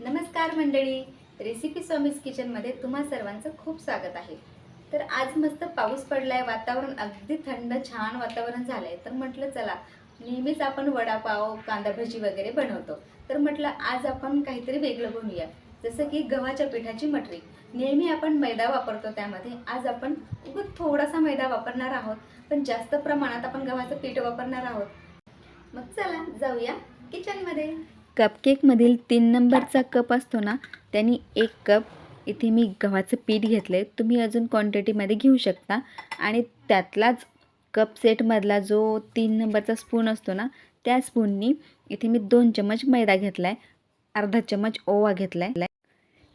नमस्कार मंडळी. रेसिपी स्वामीज किचनमध्ये तुम्हा सर्वांचं खूप स्वागत आहे. तर आज मस्त पाऊस पडलाय वातावरण अगदी थंड छान वातावरण झालंय. तर म्हटलं चला नेहमीच आपण वडापाव कांदा भजी वगैरे बनवतो. तर म्हटलं आज आपण काहीतरी वेगळं बनवूया. जसं की गव्हाच्या पिठाची मटरी. नेहमी आपण मैदा वापरतो त्यामध्ये. आज आपण खूप थोडासा मैदा वापरणार आहोत पण जास्त प्रमाणात आपण गव्हाचं पीठ वापरणार आहोत. मग चला जाऊया किचनमध्ये कपकेकमधील तीन नंबरचा कप असतो ना त्यांनी एक कप इथे मी गव्हाचं पीठ घेतलं आहे तुम्ही अजून क्वांटिटीमध्ये घेऊ शकता. आणि त्यातलाच कप सेटमधला जो तीन नंबरचा स्पून असतो ना त्या स्पूननी इथे मी दोन चमच मैदा घेतला आहे अर्धा चमच ओवा घेतला आहे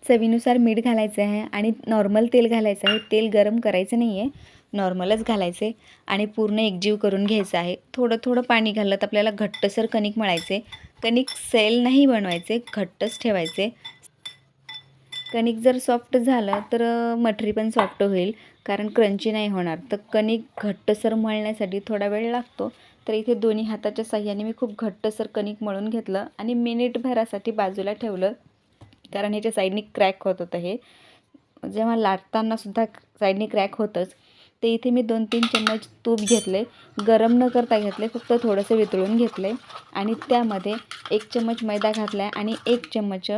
चवीनुसार मीठ घालायचं आहे आणि नॉर्मल तेल घालायचं आहे. तेल गरम करायचं नाही आहे नॉर्मलच घालायचे आणि पूर्ण एकजीव करून घ्यायचं आहे. थोडं थोडं पाणी घालत आपल्याला घट्टसर कणिक मळायचे कणिक सेल नाही बनवायचे घट्टच ठेवायचे. कणिक जर सॉफ्ट झालं तर मठरी पण सॉफ्ट होईल कारण क्रंची नाही होणार. तर कणिक घट्टसर मळण्यासाठी थोडा वेळ लागतो. तर इथे दोन्ही हाताच्या साह्याने मी खूप घट्टसर कणिक मळून घेतलं आणि मिनिटभरासाठी बाजूला ठेवलं. कारण ह्याच्या साईडनी क्रॅक होत होतं हे. जेव्हा लाटताना सुद्धा साईडनी क्रॅक होतंच. ते इथे मी दोन तीन चम्मच तूप घेतले. गरम न करता घेतले फक्त थोडंसं वितळून घेतले. आणि त्यामध्ये एक चम्मच मैदा घातला आहे आणि एक चम्मच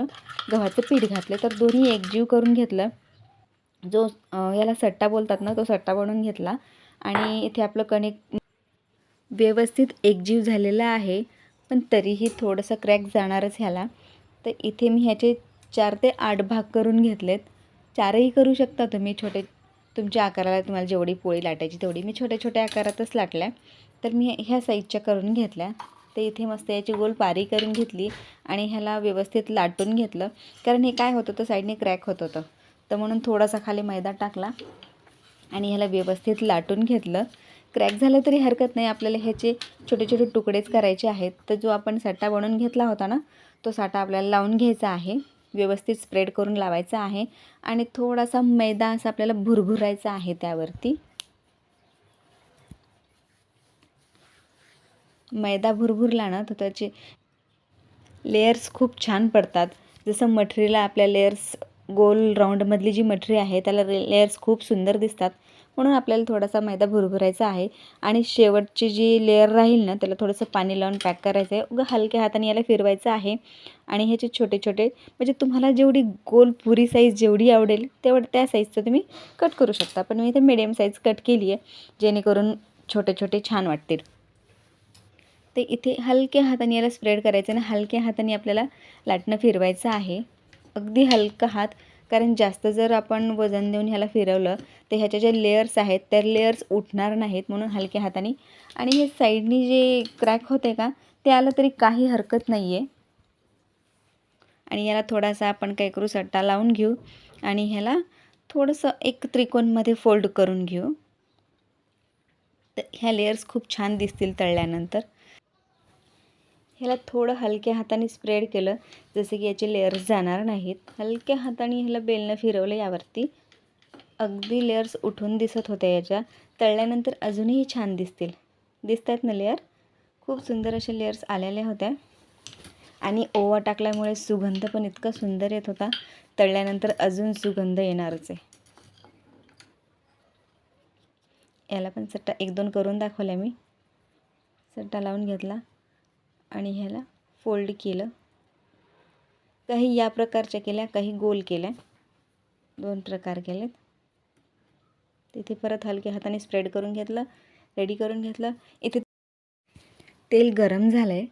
गव्हाचं पीठ घातले तर दोन्ही एकजीव करून घेतलं. जो याला सट्टा बोलतात ना तो सट्टा बनवून घेतला. आणि इथे आपलं कणिक व्यवस्थित एकजीव झालेला आहे. पण तरीही थोडंसं क्रॅक जाणारच ह्याला. तर इथे मी ह्याचे चार ते आठ भाग करून घेतलेत. चारही करू शकता तुम्ही छोटे तुमच्या आकाराला तुम्हाला जेवढी पोळी लाटायची तेवढी. मी छोट्या छोट्या आकारातच लाटल्या. तर मी ह्या साईजच्या करून घेतल्या. ते इथे मस्त याची गोल पारी करून घेतली आणि ह्याला व्यवस्थित लाटून घेतलं. कारण हे काय होतं होतं साईडने क्रॅक होत होतं. तर म्हणून थोडासा खाली मैदा टाकला आणि ह्याला व्यवस्थित लाटून घेतलं. क्रॅक झालं तरी हरकत नाही. आपल्याला ह्याचे छोटे छोटे तुकडेच करायचे आहेत. तर जो आपण साठा बनवून घेतला होता ना तो साठा आपल्याला लावून घ्यायचा आहे. व्यवस्थित स्प्रेड करून लावायचा आहे. आणि थोडासा मैदा असा आपल्याला भुरभुरायचा आहे त्यावरती. मैदा भुरभुरला ना तर त्याचे लेयर्स खूप छान पडतात. जसं मठरीला आपल्या लेयर्स गोल राऊंडमधली जी मठरी आहे त्याला लेयर्स खूप सुंदर दिसतात. म्हणून आपल्याला थोडासा मैदा भुरभुरायचा आहे. आणि शेवटची जी लेअर राहील ना त्याला थोडंसं पाणी लावून पॅक करायचं आहे उगा हलक्या हाताने याला फिरवायचं आहे. आणि ह्याचे छोटे छोटे म्हणजे तुम्हाला जेवढी गोल पुरी साईज जेवढी आवडेल तेवढं त्या साईजचं तुम्ही कट करू शकता. पण मी इथे मिडियम साईज कट केली आहे जेणेकरून छोटे छोटे छान वाटतील. ते इथे हलक्या हाताने याला स्प्रेड करायचं आणि हलक्या हाताने आपल्याला लाटणं फिरवायचं आहे. अगदी हलका हात कारण जास्त जर आपण वजन देऊन ह्याला फिरवलं तर ह्याच्या ज्या लेयर्स आहेत त्या लेयर्स उठणार नाहीत म्हणून हलक्या हाताने. आणि हे साईडनी जे क्रॅक होते का ते आलं तरी काही हरकत नाही आहे आणि याला थोडासा आपण काय करू सट्टा लावून घेऊ आणि ह्याला थोडंसं एक त्रिकोणमध्ये फोल्ड करून घेऊ. तर ह्या लेयर्स खूप छान दिसतील तळल्यानंतर. ह्याला थोडं हलक्या हाताने स्प्रेड केलं जसे की याचे लेयर्स जाणार नाहीत. हलक्या हाताने ह्याला बेलनं फिरवलं यावरती. अगदी लेयर्स उठून दिसत होत्या याच्या. तळल्यानंतर अजूनही छान दिसतील. दिसत आहेत ना लेअर खूप सुंदर असे लेयर्स आलेल्या होत्या. आणि ओवा टाकल्यामुळे सुगंध पण इतका सुंदर येत होता. तळल्यानंतर अजून सुगंध येणारच आहे. याला पण चट्टा एक दोन करून दाखवल्या मी. चट्टा लावून घेतला. आणि ह्याला फोल्ड केलं. काही या प्रकारच्या केल्या काही गोल केल्या. दोन प्रकार केलेत. तिथे परत हलक्या हाताने स्प्रेड करून घेतलं रेडी करून घेतलं. इथे तेल गरम झालं आहे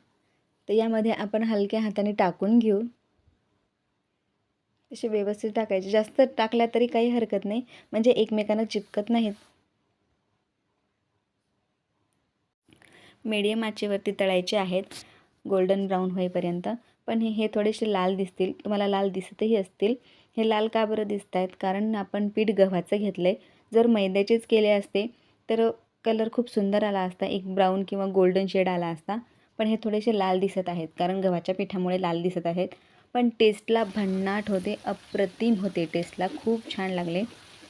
तर यामध्ये आपण हलक्या हाताने टाकून घेऊ. असे व्यवस्थित टाकायचे. जास्त टाकल्या तरी काही हरकत नाही म्हणजे एकमेकांना चिपकत नाहीत. मीडियम आचेवरती तळायचे आहेत. गोल्डन ब्राऊन होईपर्यंत. पण हे हे थोडेसे लाल दिसतील. तुम्हाला लाल दिसतही असतील. हे लाल का बरं दिसत आहेत कारण आपण पीठ गव्हाचं घेतलं आहे जर मैद्याचेच केले असते तर कलर खूप सुंदर आला असता. एक ब्राऊन किंवा गोल्डन शेड आला असता. पण हे थोडेसे लाल दिसत आहेत. कारण गव्हाच्या पिठामुळे लाल दिसत आहेत. पण टेस्टला भन्नाट होते अप्रतिम होते. टेस्टला खूप छान लागले.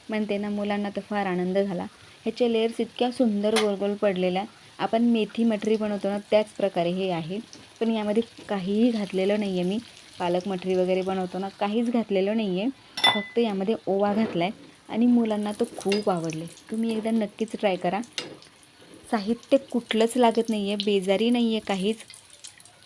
म्हणते ना मुलांना तर फार आनंद झाला. ह्याचे लेअर्स इतक्या सुंदर गोल गोल पडलेल्या. आपण मेथी मठरी बनवतो ना त्याच प्रकारे हे आहे. पण यामध्ये काहीही घातलेलं नाही आहे मी. पालक मठरी वगैरे बनवतो ना काहीच घातलेलं नाही आहे फक्त यामध्ये ओवा घातला आहे आणि मुलांना तो खूप आवडले. तुम्ही एकदा नक्कीच ट्राय करा. साहित्य कुठलंच लागत नाही आहे बेजारी नाही आहे काहीच.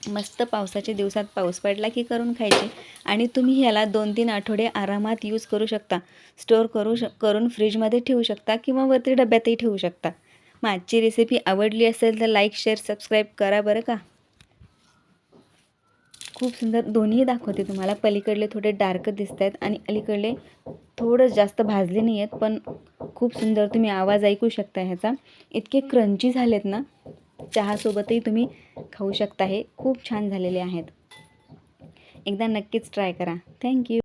मस्त पावसाच्या दिवसात पाऊस पडला की करून खायचे. आणि तुम्ही ह्याला दोन तीन आठवडे आरामात यूज करू शकता. स्टोअर करू श करून फ्रीजमध्ये ठेवू शकता किंवा वरती डब्यातही ठेवू शकता. माझी रेसिपी आवडली असेल तर लाईक शेअर सबस्क्राईब करा बरं का. खूप सुंदर दोन्ही दाखवते तुम्हाला. पलीकडले थोडे डार्क दिसत आहेत आणि अलीकडले थोडं जास्त भाजले नाही आहेत पण खूप सुंदर तुम्ही आवाज ऐकू शकता ह्याचा. इतके क्रंची झालेत ना चहासोबतही तुम्ही खाऊ शकता. हे खूप छान झालेले आहेत. एकदा नक्कीच ट्राय करा. थँक्यू